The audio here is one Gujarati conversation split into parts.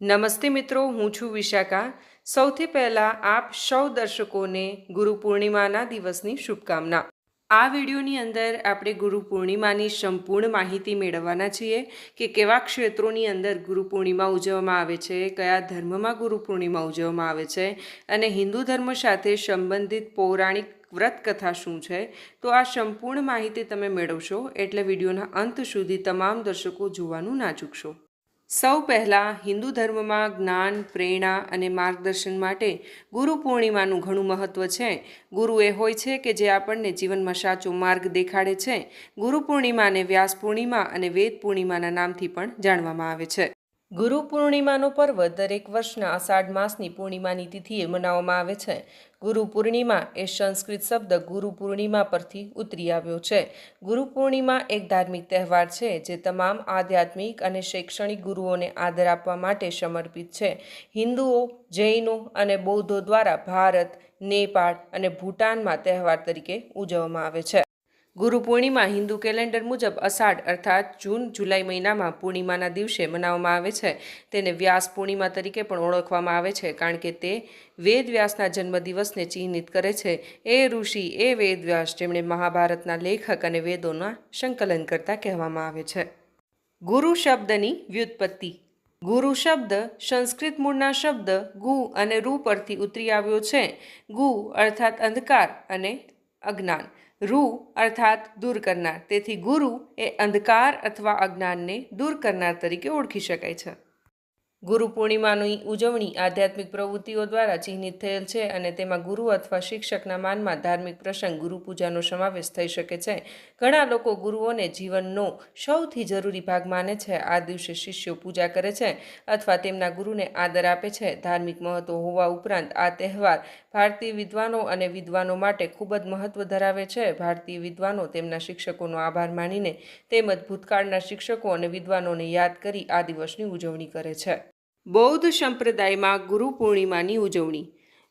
નમસ્તે મિત્રો, હું છું વિશાખા. સૌથી પહેલાં આપ સૌ દર્શકોને ગુરુ પૂર્ણિમાના દિવસની શુભકામના. આ વિડીયોની અંદર આપણે ગુરુ પૂર્ણિમાની સંપૂર્ણ માહિતી મેળવવાના છીએ કે કેવા ક્ષેત્રોની અંદર ગુરુ પૂર્ણિમા ઉજવવામાં આવે છે, કયા ધર્મમાં ગુરુ પૂર્ણિમા ઉજવવામાં આવે છે અને હિન્દુ ધર્મ સાથે સંબંધિત પૌરાણિક વ્રત કથા શું છે, તો આ સંપૂર્ણ માહિતી તમે મેળવશો એટલે વિડીયોના અંત સુધી તમામ દર્શકો જોવાનું ના ચૂકશો. સૌ પહેલાં હિન્દુ ધર્મમાં જ્ઞાન, પ્રેરણા અને માર્ગદર્શન માટે ગુરુ પૂર્ણિમાનું ઘણું મહત્ત્વ છે. ગુરુ એ હોય છે કે જે આપણને જીવનમાં સાચો માર્ગ દેખાડે છે. ગુરુ પૂર્ણિમાને વ્યાસ પૂર્ણિમા અને વેદ પૂર્ણિમાના નામથી પણ જાણવામાં આવે છે. ગુરુ પૂર્ણિમાનો પર્વ દરેક વર્ષના અષાઢ માસની પૂર્ણિમાની તિથિએ મનાવવામાં આવે છે. ગુરુ પૂર્ણિમા એ સંસ્કૃત શબ્દ ગુરુ પૂર્ણિમા પરથી ઉતરી આવ્યો છે. ગુરુ પૂર્ણિમા એક ધાર્મિક તહેવાર છે જે તમામ આધ્યાત્મિક અને શૈક્ષણિક ગુરુઓને આદર આપવા માટે સમર્પિત છે. હિન્દુઓ, જૈનો અને બૌદ્ધો દ્વારા ભારત, નેપાળ અને ભૂટાનમાં તહેવાર તરીકે ઉજવવામાં આવે છે. ગુરુ પૂર્ણિમા હિન્દુ કેલેન્ડર મુજબ અષાઢ અર્થાત જૂન, જુલાઈ મહિનામાં પૂર્ણિમાના દિવસે મનાવવામાં આવે છે. તેને વ્યાસ પૂર્ણિમા તરીકે પણ ઓળખવામાં આવે છે, કારણ કે તે વેદવ્યાસના જન્મદિવસને ચિહ્નિત કરે છે. એ ઋષિ, એ વેદવ્યાસ જેમણે મહાભારતના લેખક અને વેદોના સંકલન કરતા કહેવામાં આવે છે. ગુરુ શબ્દની વ્યુત્પત્તિ. ગુરુ શબ્દ સંસ્કૃત મૂળના શબ્દ ગુ અને રૂ પરથી ઉતરી આવ્યો છે. ગુ અર્થાત અંધકાર અને અજ્ઞાન. રૂ અર્થાત દૂર કરનાર. તેથી ગુરુ એ અંધકાર અથવા અજ્ઞાનને દૂર કરનાર તરીકે ઓળખી શકાય છે. ગુરુ પૂર્ણિમાની ઉજવણી આધ્યાત્મિક પ્રવૃત્તિઓ દ્વારા ચિહ્નિત થયેલ છે અને તેમાં ગુરુ અથવા શિક્ષકના માનમાં ધાર્મિક પ્રસંગ, ગુરુ પૂજાનો સમાવેશ થઈ શકે છે. ઘણા લોકો ગુરુઓને જીવનનો સૌથી જરૂરી ભાગ માને છે. આ દિવસે શિષ્યો પૂજા કરે છે અથવા તેમના ગુરુને આદર આપે છે. ધાર્મિક મહત્વ હોવા ઉપરાંત આ તહેવાર ભારતીય વિદ્વાનો અને વિદ્વાનો માટે ખૂબ જ મહત્વ ધરાવે છે. ભારતીય વિદ્વાનો તેમના શિક્ષકોનો આભાર માનીને તેમજ ભૂતકાળના શિક્ષકો અને વિદ્વાનોને યાદ કરી આ દિવસની ઉજવણી કરે છે. બૌદ્ધ સંપ્રદાયમાં ગુરુ પૂર્ણિમાની ઉજવણી.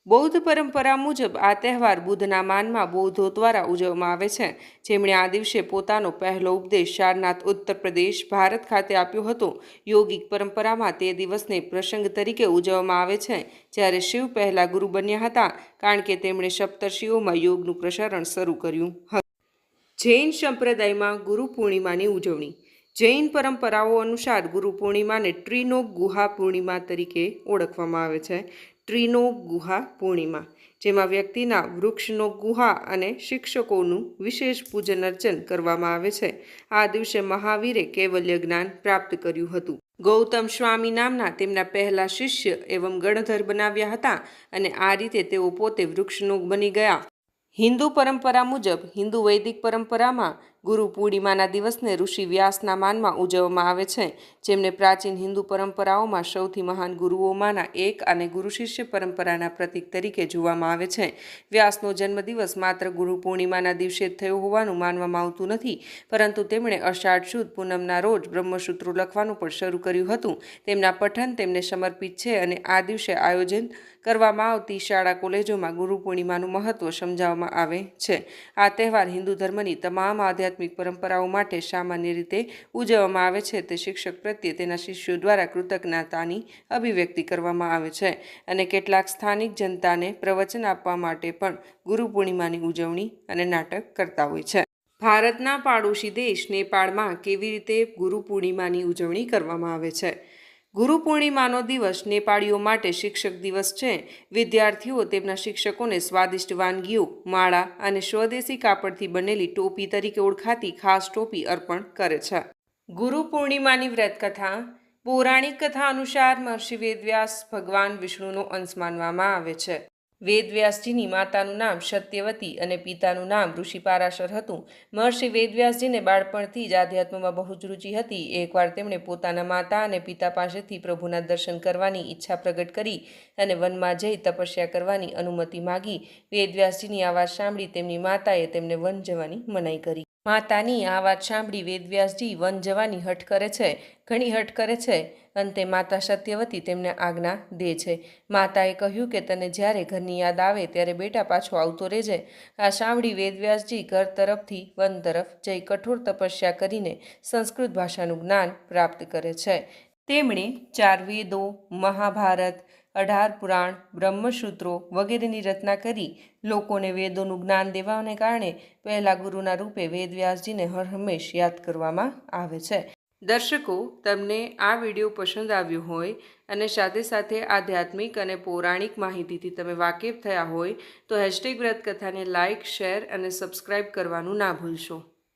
બૌદ્ધ પરંપરા મુજબ આ તહેવાર બુદ્ધના માનમાં બૌદ્ધો દ્વારા ઉજવવામાં આવે છે. જેમણે આ દિવસે પોતાનો પહેલો ઉપદેશ સારનાથ ઉત્તર પ્રદેશ, ભારત ખાતે આપ્યો હતો. યોગિક પરંપરામાં તે દિવસને પ્રસંગ તરીકે ઉજવવામાં આવે છે. જ્યારે શિવ પહેલા ગુરુ બન્યા હતા, કારણ કે તેમણે સપ્તર્ષિઓમાં યોગનું પ્રસારણ શરૂ કર્યું. હતું જૈન સંપ્રદાયમાં ગુરુ પૂર્ણિમાની ઉજવણી જૈન પરંપરાઓ અનુસાર ગુરુ પૂર્ણિમાને ટ્રીનો ગુહા પૂર્ણિમા તરીકે ઓળખવામાં આવે છે. ટ્રીનો ગુહા પૂર્ણિમા, જેમાં વ્યક્તિના વૃક્ષનો ગુહા અને શિક્ષકોનું વિશેષ પૂજન અર્ચન કરવામાં આવે છે. આ દિવસે મહાવીરે કૈવલ્ય જ્ઞાન પ્રાપ્ત કર્યું હતું. ગૌતમ સ્વામી નામના તેમના પહેલા શિષ્ય એવં ગણધર બનાવ્યા હતા અને આ રીતે તેઓ પોતે વૃક્ષનો બની ગયા. હિન્દુ પરંપરા મુજબ હિન્દુ વૈદિક પરંપરામાં ગુરુ પૂર્ણિમાના દિવસને ઋષિ વ્યાસના માનમાં ઉજવવામાં આવે છે, જેમને પ્રાચીન હિન્દુ પરંપરાઓમાં સૌથી મહાન ગુરુઓમાંના એક અને ગુરુ શિષ્ય પરંપરાના પ્રતીક તરીકે જોવામાં આવે છે. વ્યાસનો જન્મદિવસ માત્ર ગુરુ પૂર્ણિમાના દિવસે થયો હોવાનું માનવામાં આવતું નથી, પરંતુ તેમણે અષાઢ સુદ પૂનમના રોજ બ્રહ્મસૂત્રો લખવાનું પણ શરૂ કર્યું હતું. તેમના પઠન તેમને સમર્પિત છે અને આ દિવસે આયોજન કરવામાં આવતી શાળા કોલેજોમાં ગુરુ પૂર્ણિમાનું મહત્ત્વ સમજાવવામાં આવે છે. આ તહેવાર હિન્દુ ધર્મની તમામ આધ્યાત્મિક પરંપરાઓ માટે સામાન્ય રીતે ઉજવવામાં આવે છે તે શિક્ષક પ્રત્યે તેના શિષ્યો દ્વારા કૃતજ્ઞતાની અભિવ્યક્તિ કરવામાં આવે છે અને કેટલાક સ્થાનિક જનતાને પ્રવચન આપવા માટે પણ ગુરુ પૂર્ણિમાની ઉજવણી અને નાટક કરતા હોય છે. ભારતના પાડોશી દેશ નેપાળમાં કેવી રીતે ગુરુ પૂર્ણિમાની ઉજવણી કરવામાં આવે છે? ગુરુ પૂર્ણિમાનો દિવસ નેપાળીઓ માટે શિક્ષક દિવસ છે. વિદ્યાર્થીઓ તેમના શિક્ષકોને સ્વાદિષ્ટ વાનગીઓ, માળા અને સ્વદેશી કાપડથી બનેલી ટોપી તરીકે ઓળખાતી ખાસ ટોપી અર્પણ કરે છે. ગુરુ પૂર્ણિમાની વ્રત કથા પૌરાણિક કથા અનુસાર મહર્ષિ વેદવ્યાસ ભગવાન વિષ્ણુનો અંશ માનવામાં આવે છે. વેદવ્યાસજીની માતાનું નામ સત્યવતી અને પિતાનું નામ ઋષિ પારાશર હતું. મહર્ષિ વેદવ્યાસજીને બાળપણથી જ આધ્યાત્મમાં બહુ જ રુચિ હતી. એકવાર તેમણે પોતાના માતા અને પિતા પાસેથી પ્રભુના દર્શન કરવાની ઈચ્છા પ્રગટ કરી અને વનમાં જઈ તપસ્યા કરવાની અનુમતિ માગી. વેદવ્યાસજીની આ વાત સાંભળી તેમની માતાએ તેમને વન જવાની મનાઈ કરી. માતાની આ વાત સાંભળી વેદવ્યાસજી વન જવાની હઠ કરે છે, ઘણી હઠ કરે છે. અંતે માતા સત્યવતી તેમને આજ્ઞા દે છે. માતાએ કહ્યું કે તને જ્યારે ઘરની યાદ આવે ત્યારે બેટા પાછો આવતો રહેજે. આ સાંભળી વેદવ્યાસજી ઘર તરફથી વન તરફ જઈ કઠોર તપસ્યા કરીને સંસ્કૃત ભાષાનું જ્ઞાન પ્રાપ્ત કરે છે. તેમણે ચાર વેદો, મહાભારત અઢાર પુરાણ, બ્રહ્મસૂત્રો વગેરેની રચના કરી લોકોને વેદોનું જ્ઞાન દેવાને કારણે પહેલા ગુરુના રૂપે વેદવ્યાસજીને હર હંમેશ યાદ કરવામાં આવે છે. દર્શકો, તમને આ વીડિયો પસંદ આવ્યો હોય અને સાથે સાથે આધ્યાત્મિક અને પૌરાણિક માહિતીથી તમે વાકેફ થયા હોય તો હેશટેગ વ્રત કથાને લાઇક શેર અને સબસ્ક્રાઇબ કરવાનું ના ભૂલશો.